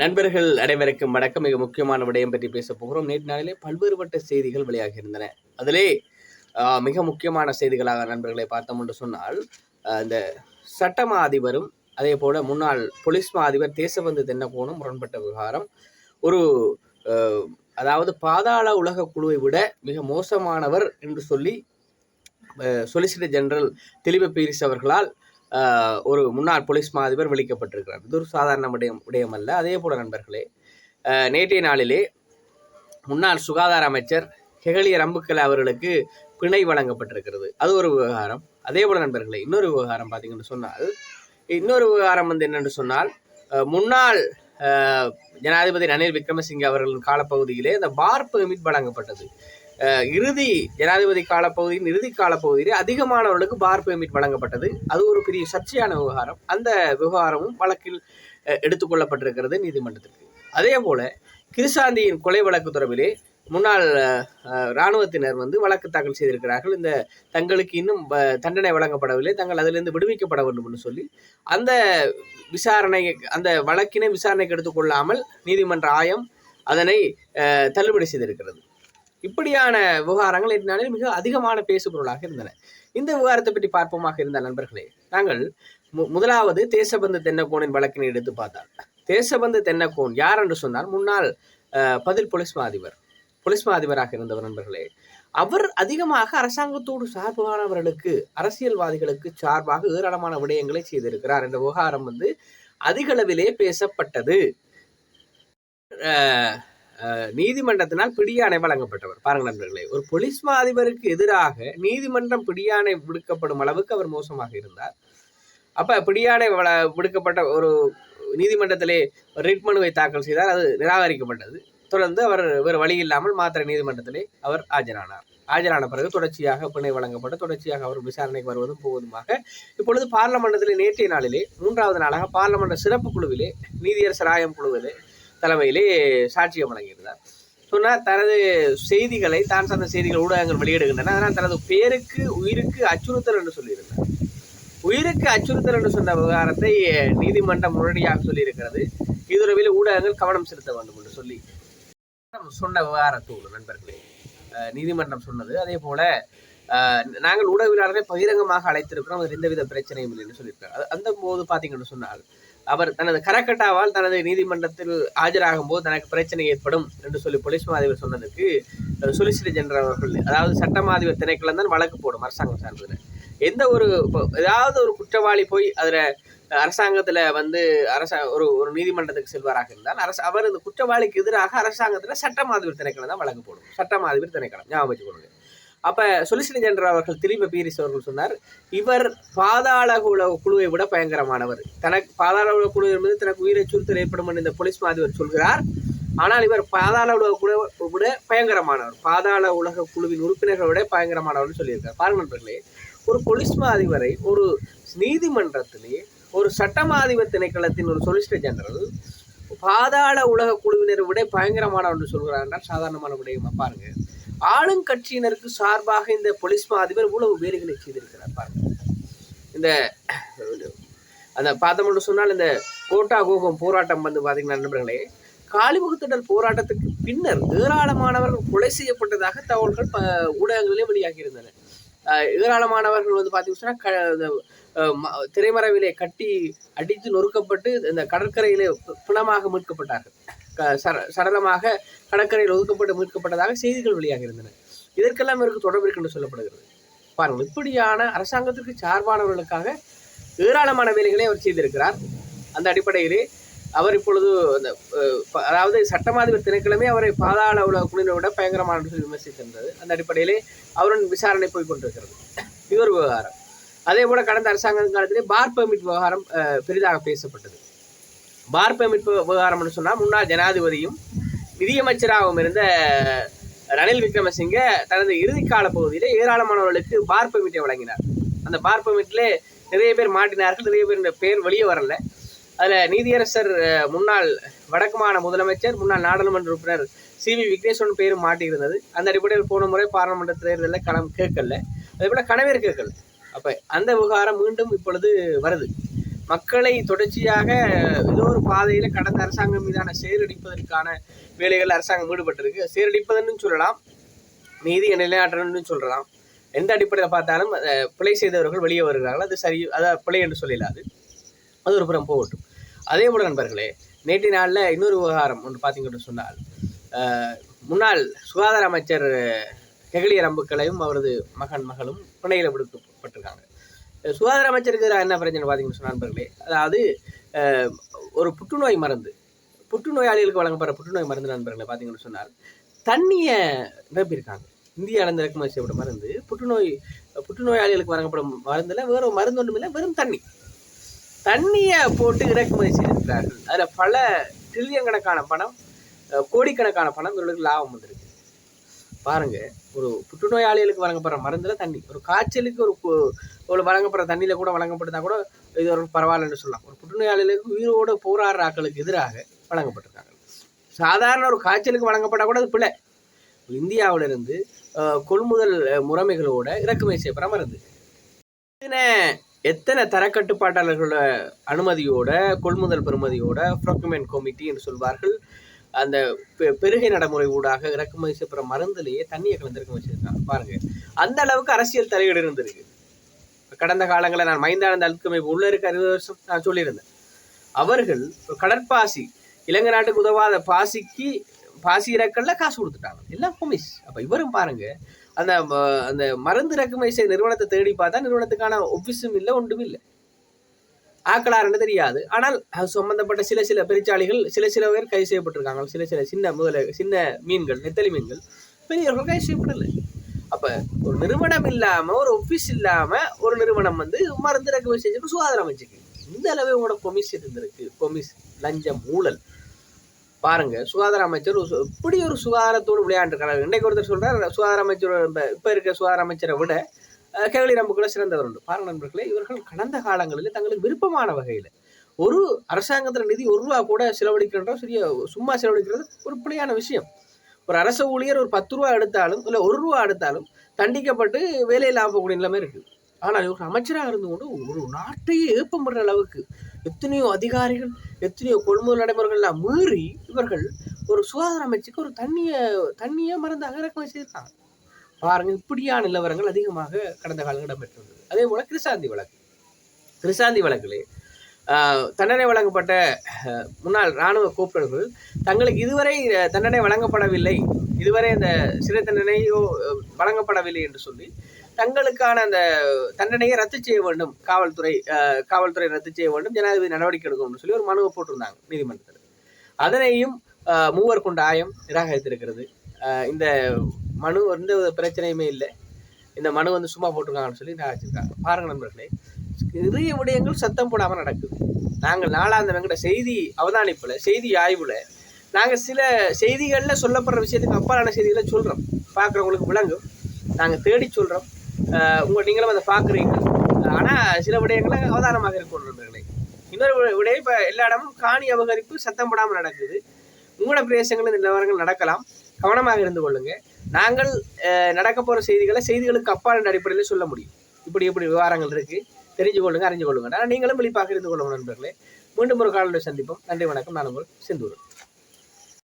நண்பர்கள் அனைவருக்கும் வணக்கம். மிக முக்கியமான விடயம் பற்றி பேச போகிறோம். நேற்று நாளிலே பல்வேறுபட்ட செய்திகள் வெளியாகி இருந்தன அதிலே மிக முக்கியமான செய்திகளாக நண்பர்களை பார்த்தோம் என்று சொன்னால் இந்த சட்டமா அதிபரும் அதே போல முன்னாள் போலீஸ் மா அதிபர் தேசபந்து தென்னகோணும் முரண்பட்ட விவகாரம் ஒரு அதாவது பாதாள உலக குழுவை விட மிக மோசமானவர் என்று சொல்லி சொலிசிட்டர் ஜெனரல் திலீப பீரிஸ் அவர்களால் ஒரு முன்னாள் போலீஸ் மா அதிபர் விളിக்கப்பட்டிருக்கிறார் இது ஒரு சாதாரண விடயம் விடயம் அல்ல அதே போல நண்பர்களே நேற்றைய நாளிலே முன்னாள் சுகாதார அமைச்சர் ஹெகலிய ரம்புக்கல அவர்களுக்கு பிணை வழங்கப்பட்டிருக்கிறது. அது ஒரு விவகாரம். அதே போல நண்பர்களே இன்னொரு விவகாரம் பார்த்தீங்கன்னு சொன்னால் இன்னொரு விவகாரம் வந்து என்னென்று சொன்னால் முன்னாள் ஜனாதிபதி ரணில் விக்ரமசிங்கே அவர்களின் காலப்பகுதியிலே இந்த பார் பெர்மிட் வழங்கப்பட்டது. இறுதி ஜனாதிபதி காலப்பகுதியின் இறுதி காலப்பகுதியிலே அதிகமானவர்களுக்கு பார் பெர்மிட் வழங்கப்பட்டது. அது ஒரு பெரிய சர்ச்சையான விவகாரம். அந்த விவகாரமும் வழக்கில் எடுத்துக்கொள்ளப்பட்டிருக்கிறது நீதிமன்றத்திற்கு. அதே போல கிருசாந்தியின் கொலை வழக்கு தொடர்பிலே முன்னாள் இராணுவத்தினர் வந்து வழக்கு தாக்கல் செய்திருக்கிறார்கள். இந்த தங்களுக்கு இன்னும் தண்டனை வழங்கப்படவில்லை. தங்கள் அதிலிருந்து விடுவிக்கப்பட வேண்டும் என்று சொல்லி அந்த விசாரணை அந்த வழக்கினை விசாரணைக்கு எடுத்துக்கொள்ளாமல் நீதிமன்ற ஆயம் அதனை தள்ளுபடி செய்திருக்கிறது. இப்படியான விவகாரங்கள் இன்று மிக அதிகமான பேசுபொருளாக இருந்தன. இந்த விவகாரத்தை பற்றி பார்ப்போமாக இருந்த நண்பர்களே நாங்கள் மு- முதலாவது தேசபந்து தென்னக்கோனின் வழக்கினை எடுத்து பார்த்தால். தேசபந்து தென்னக்கோன் யார் என்று சொன்னால் முன்னாள் பதில் போலீஸ் மாதிபர் போலீஸ் மாதிபராக இருந்தவர் நண்பர்களே. அவர் அதிகமாக அரசாங்கத்தோடு சார்பானவர்களுக்கு அரசியல்வாதிகளுக்கு சார்பாக ஏராளமான விடயங்களை செய்திருக்கிறார் என்ற விவகாரம் வந்து அதிகளவிலே பேசப்பட்டது. நீதிமன்றத்தினால் பிடியாணை வழங்கப்பட்டவர். பாருங்க நண்பர்களே ஒரு போலீஸ் மா அதிபருக்கு எதிராக நீதிமன்றம் பிடியாணை விடுக்கப்படும் அளவுக்கு அவர் மோசமாக இருந்தார். அப்ப பிடியாணை விடுக்கப்பட்ட ஒரு நீதிமன்றத்திலே ஒரு ரிட் மனுவை தாக்கல் செய்தார். அது நிராகரிக்கப்பட்டது. தொடர்ந்து அவர் வேறு வழி இல்லாமல் மாத்திரை நீதிமன்றத்திலே அவர் ஆஜரானார். ஆஜரான பிறகு தொடர்ச்சியாக பிணை வழங்கப்பட்டு தொடர்ச்சியாக அவர் விசாரணைக்கு வருவதும் போவதுமாக இப்பொழுது பார்லமெண்டத்திலே நேற்றைய நாளிலே மூன்றாவது நாளாக பார்லமெண்ட் சிறப்பு குழுவிலே நீதியரசர் ஆயம் குழுவிலே தலைமையிலே சாட்சியம் வழங்கியிருந்தார். சொன்னால் தனது செய்திகளை தான் சார்ந்த செய்திகள் ஊடகங்கள் வெளியிடுகின்றன. அதனால் தனது பேருக்கு உயிருக்கு அச்சுறுத்தல் என்று சொல்லியிருந்தார். உயிருக்கு அச்சுறுத்தல் என்று சொன்ன விவகாரத்தை நீதிமன்றம் முரணியாக சொல்லியிருக்கிறது. இதுறவில் ஊடகங்கள் கவனம் செலுத்த வேண்டும் என்று சொல்லி சொன்ன விவகாரத்தோடு நண்பர்களே. நீதிமன்றம் சொன்னது. அதே போல நாங்கள் ஊடகவியலாளர்களை பகிரங்கமாக அழைத்திருக்கிறோம். அதில் எந்தவித பிரச்சனையும் இல்லை என்று சொல்லியிருக்கார் அது- அந்த போது பார்த்தீங்கன்னு சொன்னால் அவர் தனது கரக்கட்டாவால் தனது நீதிமன்றத்தில் ஆஜராகும் போது தனக்கு பிரச்சனை ஏற்படும் என்று சொல்லி போலீஸ் மாதிபர் சொன்னதுக்கு சொலிசிட்டர் ஜெனரல் அவர்கள் அதாவது சட்டமாதிபர் திணைக்களம் தான் வழக்கு போடும் அரசாங்கம் சார்ந்தது. எந்த ஒரு ஏதாவது ஒரு குற்றவாளி போய் அதில் அரசாங்கத்தில் வந்து அரச ஒரு ஒரு நீதிமன்றத்துக்கு செல்வாராக இருந்தால் அரசு அவர் இந்த குற்றவாளிக்கு எதிராக அரசாங்கத்தில் சட்டமாதிபர் திணைக்களம் தான் வழக்கு போடும். சட்டமாதிபர் திணைக்களம் ஞாபகம் வச்சுக்கொள்ளுங்க அப்போ சொலிசிட்டர் ஜெனரல் அவர்கள் திரும்ப பீரிஸ் அவர்கள் சொன்னார் இவர் பாதாள குழு குழுவை விட பயங்கரமானவர். தனக்கு பாதாள உலக குழு என்பது தனக்கு உயிரை அச்சுறுத்தல் ஏற்படும் என்று இந்த போலீஸ் மாதிபர் சொல்கிறார். ஆனால் இவர் பாதாள உலக குழு விட பயங்கரமானவர். பாதாள உலக குழுவின் உறுப்பினர்களை விட பயங்கரமானவர்னு சொல்லியிருக்கார். பாருங்க நண்பர்களே ஒரு போலீஸ் மா அதிபரை ஒரு நீதிமன்றத்திலே ஒரு சட்டமாதிப திணைக்களத்தின் ஒரு சொலிசிட்டர் ஜெனரல் பாதாள உலக குழுவினரை விட பயங்கரமானவர் என்று சொல்கிறார் என்றால் சாதாரணமான விடயமா? பாருங்கள் ஆளுங்கட்சியினருக்கு சார்பாக இந்த போலீஸ் மா அதிபர் இவ்வளவு வேலைகளை செய்திருக்கிறார் பாருங்க. இந்த அந்த பார்த்தோம்னு சொன்னால் இந்த கோட்டா கோபம் போராட்டம் வந்து பார்த்தீங்கன்னா நண்பர்களே காலிமுகத்திடல் போராட்டத்துக்கு பின்னர் ஏராளமானவர்கள் கொலை செய்யப்பட்டதாக தகவல்கள் ஊடகங்களிலே வெளியாகி இருந்தன ஏராளமானவர்கள் வந்து பார்த்தீங்கன்னா சொன்னா க இந்த, ம- திரைமறைவிலே கட்டி அடித்து நொறுக்கப்பட்டு இந்த கடற்கரையிலே பிணமாக மீட்கப்பட்டார்கள். சர- சடலமாக கடற்கரையில் ஒதுக்கப்பட்டு மீட்கப்பட்டதாக செய்திகள் வெளியாக இருந்தன இதற்கெல்லாம் இவருக்கு தொடர்பு இருக்கு என்று சொல்லப்படுகிறது. பாருங்கள் இப்படியான அரசாங்கத்திற்கு சார்பானவர்களுக்காக ஏராளமான வேலைகளை அவர் செய்திருக்கிறார். அந்த அடிப்படையிலே அவர் இப்பொழுது அந்த ப- அதாவது சட்டமாதிபர் திணைக்கிழமை அவரை பாதாள உலக குழுவினை விட பயங்கரமான சொல்லி விமர்சித்திருந்தது. அந்த அடிப்படையிலே அவருடன் விசாரணை போய் கொண்டிருக்கிறது. இது ஒரு விவகாரம். அதே போல கடந்த அரசாங்க காலத்திலே பார் பெர்மிட் விவகாரம் பெரிதாக பேசப்பட்டது. பார் பெர்மிட் விவகாரம்னு சொன்னால் முன்னாள் ஜனாதிபதியும் நிதியமைச்சராகவும் இருந்த ரணில் விக்ரமசிங்க தனது இறுதிக்கால கால ஏராளமானவர்களுக்கு பார் பெர்மிட்டை வழங்கினார். அந்த பார் பெர்மிட்லே நிறைய பேர் மாட்டினார்கள் நிறைய பேர் இந்த பேர் வெளியே வரல. அதில் நீதியரசர் முன்னாள் வடக்கு மாநில முதலமைச்சர் முன்னாள் நாடாளுமன்ற உறுப்பினர் சி வி விக்னேஸ்வரன் பேரும் மாட்டியிருந்தது. அந்த அடிப்படையில் போன முறை பாராளுமன்ற தேர்தலில் களம் கேட்கல. அதே போல கணவேர் கேட்கல. அப்போ அந்த விவகாரம் மீண்டும் இப்பொழுது வருது. மக்களை தொடர்ச்சியாக ஏதோ ஒரு பாதையில கடந்த அரசாங்கம் மீதான சேரடிப்பதற்கான வேலைகள் அரசாங்கம் ஈடுபட்டிருக்கு. சேரடிப்பதுன்னு சொல்லலாம். மீதி நிலைநாட்டணும்னு சொல்லலாம். எந்த அடிப்படையில் பார்த்தாலும் பிழை செய்தவர்கள் வெளியே வருகிறார்கள். அது சரி அதை பிழை என்று சொல்லலாது அது. ஒரு புறம் போகட்டும். அதே போல நண்பர்களே நேற்று நாளில் இன்னொரு விவகாரம் ஒன்று பார்த்தீங்கன்னு சொன்னால் முன்னாள் சுகாதார அமைச்சர் ஹெகலிய ரம்புக்களையும் அவரது மகன் மகளும் பிணையில் விடுக்கப்பட்டிருக்காங்க. சுகாதார அமைச்சருக்கு என்ன பிரச்சனை பார்த்தீங்கன்னு சொன்ன நண்பர்களே அதாவது ஒரு புற்றுநோய் மருந்து புற்றுநோயாளிகளுக்கு வழங்கப்படுற புற்றுநோய் மருந்து நண்பர்களை பார்த்தீங்கன்னு சொன்னால் தண்ணியை நிரப்பியிருக்காங்க. இந்தியாவிலேருந்து இறக்குமதி செய்யப்பட்ட மருந்து புற்றுநோய் புற்றுநோயாளிகளுக்கு வழங்கப்படும் மருந்தில் வேற ஒரு மருந்து ஒன்றும் இல்லை வெறும் தண்ணி. தண்ணியை போட்டு இறக்குமதி செய்திருக்கிறார்கள். அதில் பல ட்ரில்லியன் கணக்கான பணம் கோடிக்கணக்கான பணம் இவர்களுக்கு லாபம் வந்திருக்கு. பாருங்க. ஒரு புற்றுநோயாளிகளுக்கு வழங்கப்படுற மருந்தில் தண்ணி. ஒரு காய்ச்சலுக்கு ஒரு கு- ஒரு வழங்கப்படுற தண்ணியில் கூட வழங்கப்படுதா கூட இது ஒரு பரவாயில்லன்னு சொல்லலாம். ஒரு புற்றுநோயாளிகளுக்கு உயிரோடு போராடுற ஆட்களுக்கு எதிராக வழங்கப்பட்டிருக்காங்க. சாதாரண ஒரு காய்ச்சலுக்கு வழங்கப்பட்டா கூட அது பிழை. இந்தியாவிலிருந்து கொள்முதல் முறைமைகளோட இறக்குமதி செய்யப்படுற மருந்து. எத்தனை எத்தனை தரக்கட்டுப்பாட்டாளர்களோட அனுமதியோட கொள்முதல் பெறுமதியோட ப்ரொக்யூமெண்ட் கமிட்டி என்று சொல்வார்கள். அந்த பெ- பெருகை நடைமுறை ஊடாக இறக்குமதி செய்யப்படுற மருந்துலேயே தண்ணியை கலந்து வச்சிருக்காங்க. பாருங்க. அந்த அளவுக்கு அரசியல் தலையீடு இருந்திருக்கு. கடந்த காலங்களில் நான் மைந்தானந்த அழுத்தமைப்பு உள்ள இருக்க அறுபது வருஷம் நான் சொல்லியிருந்தேன். அவர்கள் கடற்பாசி இலங்கை நாட்டுக்கு உதவாத பாசிக்கு பாசி இறக்கல்ல காசு கொடுத்துட்டாங்க. எல்லாம் கொமிஸ். அப்போ இவரும் பாருங்க அந்த அந்த மருந்து இறக்குமதி செய்ய நிறுவனத்தை தேடி பார்த்தா நிறுவனத்துக்கான ஒஃபிஸும் இல்லை ஒன்றும் இல்லை. ஆக்களாருன்னு தெரியாது. ஆனால் அது சம்பந்தப்பட்ட சில சில பெருச்சாளிகள் சில சில பேர் கைது செய்யப்பட்டிருக்காங்க. சில சில சின்ன முதல சின்ன மீன்கள் நெத்தலி மீன்கள். பெரியவர்கள் கைது செய்யப்படலை. அப்போ ஒரு நிறுவனம் இல்லாமல் ஒரு ஒஃபீஸ் இல்லாமல் ஒரு நிறுவனம் வந்து மருந்து இறக்குமதி செஞ்சுட்டு சுகாதாரம் வச்சுக்கு இந்த அளவு உங்களோட கொமிஸ் இருந்திருக்கு. கொமிஸ் லஞ்சம் ஊழல் பாருங்க சுகாதார அமைச்சர் ஒரு இப்படி ஒரு சுகாதாரத்தோடு விளையாண்டுருக்காங்க இன்றைக்கு ஒருத்தர் சொல்கிறார் சுகாதார அமைச்சர் இப்போ இருக்க சுகாதார அமைச்சரை விட அஹ், நம்ம கூட சிறந்தவர் உண்டு பாருங்க நண்பர்களே இவர்கள் கடந்த காலங்களில் தங்களுக்கு விருப்பமான வகையில் ஒரு அரசாங்கத்தில் நிதி ஒரு ரூபா கூட செலவழிக்கிறோம் சரிய சும்மா செலவழிக்கிறது ஒரு பிள்ளையான விஷயம். ஒரு அரசு ஊழியர் ஒரு பத்து ரூபா எடுத்தாலும் இல்லை ஒரு ரூபா எடுத்தாலும் தண்டிக்கப்பட்டு வேலையில் ஆகக்கூடிய நிலைமை இருக்குது ஆனால் இவர் அமைச்சராக இருந்து கொண்டு ஒரு நாட்டையே ஏப்பப்படுற அளவுக்கு எத்தனையோ அதிகாரிகள் எத்தனையோ கொள்முதல் நடைமுறைகள்லாம் மீறி இவர்கள் ஒரு சுகாதார அமைச்சுக்கு ஒரு தண்ணியை தண்ணியை மருந்தாக இறக்குமதி செய்திருக்காங்க பாருங்க இப்படியான நிலவரங்கள் அதிகமாக கடந்த காலம் இடம்பெற்றிருந்தது. அதே போல கிருசாந்தி வழக்கு. கிருசாந்தி வழக்கிலே தண்டனை வழங்கப்பட்ட முன்னாள் இராணுவ கோப்பர்கள் தங்களுக்கு இதுவரை தண்டனை வழங்கப்படவில்லை. இதுவரை அந்த சிறை தண்டனையோ வழங்கப்படவில்லை என்று சொல்லி தங்களுக்கான அந்த தண்டனையை ரத்து செய்ய வேண்டும். காவல்துறை காவல்துறை ரத்து செய்ய வேண்டும். ஜனாதிபதி நடவடிக்கை எடுக்கணும்னு சொல்லி ஒரு மனுவை போட்டிருந்தாங்க நீதிமன்றத்தில். அதனையும் மூவர் கொண்ட ஆயம் நிராகரித்திருக்கிறது. இந்த மனு எந்த பிரச்சனையுமே இல்லை. இந்த மனு வந்து சும்மா போட்டிருக்காங்கன்னு சொல்லி நான் வச்சுருக்காங்க பாருங்கள் நண்பர்களே நிறைய விடயங்கள் சத்தம் போடாமல் நடக்குது. நாங்கள் நாளாந்த வெங்கட செய்தி அவதானிப்பில் செய்தி ஆய்வில் நாங்கள் சில செய்திகளில் சொல்லப்படுற விஷயத்துக்கு அப்பாலான செய்திகளை சொல்கிறோம் பார்க்குறவங்களுக்கு விளங்கும். நாங்கள் தேடி சொல்கிறோம் உங்கள் நீங்களும் அதை பார்க்குறீங்க. ஆனால் சில விடயங்களை அவதானமாக இருக்கணும் நண்பர்களே. இன்னொரு வி- விடயம் இப்போ எல்லா இடமும் காணி அபகரிப்பு சத்தம் போடாமல் நடக்குது. உங்களோட பிரதேசங்களில் இந்த நிலவரங்கள் நடக்கலாம். கவனமாக இருந்து கொள்ளுங்க நாங்கள் நடக்க போகிற செய்திகளை செய்திகளுக்கு அப்பால் அடிப்படையில் சொல்ல முடியும். இப்படி இப்படி விவகாரங்கள் இருக்கு. தெரிஞ்சு கொள்ளுங்க அறிஞ்சு கொள்ளுங்க ஆனால் நீங்களும் விழிப்பாக இருந்து கொள்ளுங்க நண்பர்களே. மீண்டும் ஒரு காலையில் சந்திப்போம். நன்றி வணக்கம். நான் உங்கள் செந்தூர்